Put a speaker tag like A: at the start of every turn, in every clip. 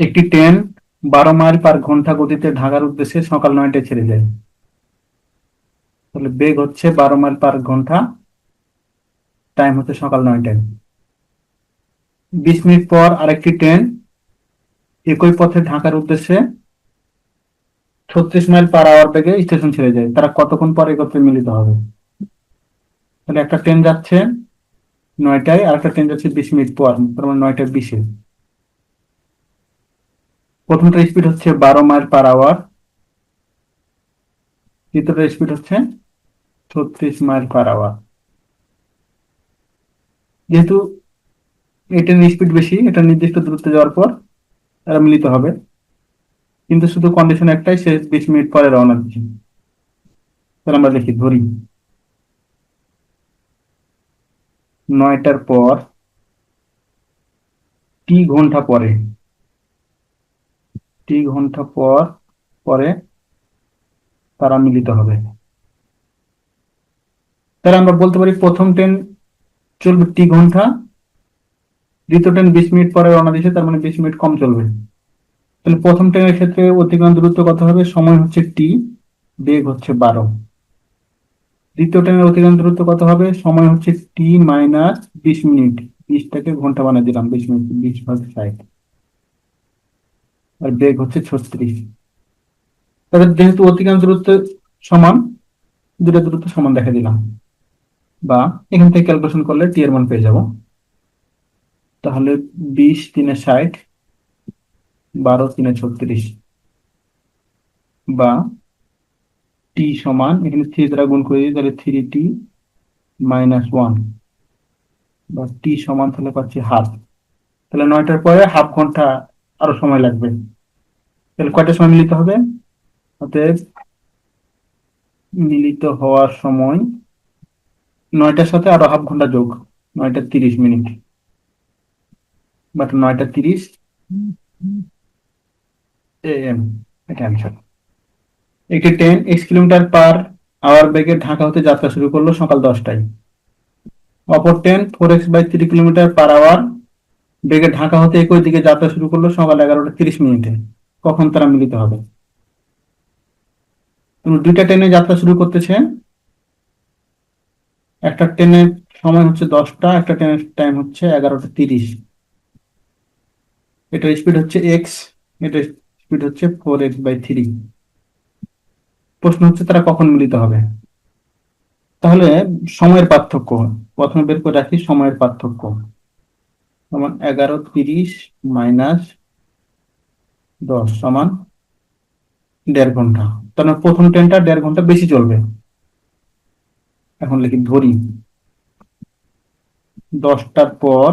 A: একটি ট্রেন বারো মাইল পার ঘণ্টা গতিতে ঢাকার উদ্দেশ্যে সকাল নয়টায় ছেড়ে যায় তাহলে বেগ হচ্ছে বারো মাইল পার ঘণ্টা টাইম হচ্ছে সকাল নয়টায়। বিশ মিনিট পর আরেকটি ট্রেন একই পথে ঢাকার উদ্দেশ্যে ছত্রিশ মাইল পার আওয়ার বেগে স্টেশন ছেড়ে যায় তারা কতক্ষণ পর একত্রে মিলিত হবে? তাহলে একটা ট্রেন যাচ্ছে নয়টায় আর একটা ট্রেন যাচ্ছে বিশ মিনিট পর মানে নয়টায় বিশে। প্রথমটা স্পিড হচ্ছে বারো মাইল পার আওয়ার দ্বিতীয়টা স্পিড হচ্ছে ছত্রিশ মাইল পার আওয়ার যেহেতু এই ট্রেনের স্পিড বেশি, এটা নির্দিষ্ট দূরত্বে যাওয়ার পর তারা মিলিত হবে। কিন্তু শুধু কন্ডিশন একটাই, সে বিশ মিনিট পরে রওনা দিচ্ছে। তাহলে আমরা দেখি ধরি। নয়টার পর, টি ঘণ্টা পরে। টি ঘণ্টা পর, পরে তারা মিলিত হবে। তাহলে আমরা বলতে পারি প্রথম ট্রেন চলবে টি ঘণ্টা, দ্বিতীয় ট্রেন বিশ মিনিট পরে রওনা দিচ্ছে তার মানে বিশ মিনিট কম চলবে। তাহলে প্রথম ট্রেনের ক্ষেত্রে অতিক্রমণ দূরত্ব কত হবে? সময় হচ্ছে টি, বেগ হচ্ছে বারো। দ্বিতীয় ট্রেনের অতিক্রমণ দূরত্ব কত হবে? সময় হচ্ছে টি মাইনাস বিশ মিনিট। বিশটাকে ঘণ্টা বানিয়ে দিলাম, বিশ মিনিট, বিশ ভাগ ষাট। আর বেগ হচ্ছে ছত্রিশ। তবে যেহেতু অতিক্রমণ দূরত্ব সমান, দুটো দূরত্ব সমান দেখা দিলাম। বা এখান থেকে ক্যালকুলেশন করলে টি এর মান পেয়ে যাব। তাহলে বিশ তিনে ষাট, বারো তিনে ছত্রিশ, বা টি সমান, এখানে থ্রি দ্বারা গুণ করে দিই, তাহলে থ্রি টি মাইনাস ওয়ান বা টি সমান তাহলে পাচ্ছি হাফ তাহলে নয়টার পরে হাফ ঘণ্টা আরও সময় লাগবে। তাহলে কয়টার সময় মিলিত হবে? অতএব মিলিত হওয়ার সময় নয়টার সাথে আরও হাফ ঘণ্টা যোগ, নয়টা তিরিশ মিনিট। বাট নয়টা তিরিশ এম, এটা অ্যান্সার একটি train X kilometer per hour বেগে ঢাকা হতে যাত্রা শুরু করল সকাল দশটায়। অপর train four X by three kilometer per hour বেগে ঢাকা হতে একই দিকে যাত্রা শুরু করল সকাল এগারোটা তিরিশ মিনিটে। কখন তারা মিলিত হবে? দুইটা ট্রেনে যাত্রা শুরু করতেছে। একটা ট্রেনের সময় হচ্ছে দশটা, একটা ট্রেনের টাইম হচ্ছে এগারোটা তিরিশ। এটার স্পিড হচ্ছে এক্স এটার স্পিড হচ্ছে ফোর এক্স বাই থ্রি প্রশ্ন হচ্ছে তারা কখন মিলিত হবে? তাহলে সময়ের পার্থক্য। প্রথমে বের করে রাখি সময়ের পার্থক্য। সমান এগারো তিরিশ মাইনাস দশ সমান দেড় ঘণ্টা। মানে প্রথম ট্রেনটা দেড় ঘণ্টা বেশি চলবে। এখন লিখি ধরি। দশটার পর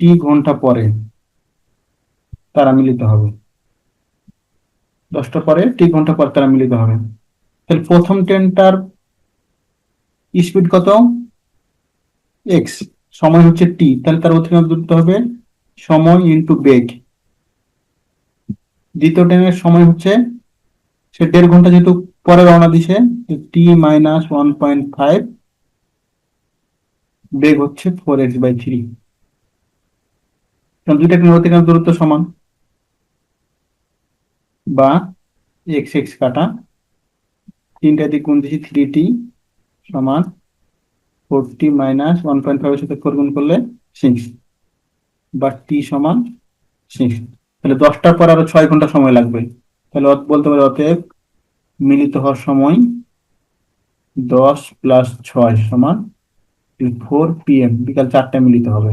A: টি ঘণ্টা পরে তারা মিলিত হবে। দশটা পরে টি ঘণ্টা পর তারা মিলিত হবে। তাহলে প্রথম ট্রেনটার স্পিড কত? এক্স সময় হচ্ছে টি তাহলে তার অতিক্রম দূরত্ব হবে সময় ইন্টু বেগ। দ্বিতীয় ট্রেনের সময় হচ্ছে সে দেড় ঘণ্টা যেহেতু পরে রওনা দিছে T minus one point five বেগ হচ্ছে ফোর এক্স বাই থ্রি দুইটা ট্রেনের অতিক্রম দূরত্ব সমান। বা এক্স এক্স কাটা। তিনটা দিক গুণ থ্রি টি সমান four T minus one point ফাইভের সাথে ফোর গুণ করলে সিক্স বা টি সমান সিক্স তাহলে দশটার পর আরও ছয় ঘণ্টা সময় লাগবে। তাহলে বলতে পারি অতএব মিলিত হওয়ার সময় দশ প্লাস ছয় সমান ফোর পিএম বিকাল চারটায় মিলিত হবে।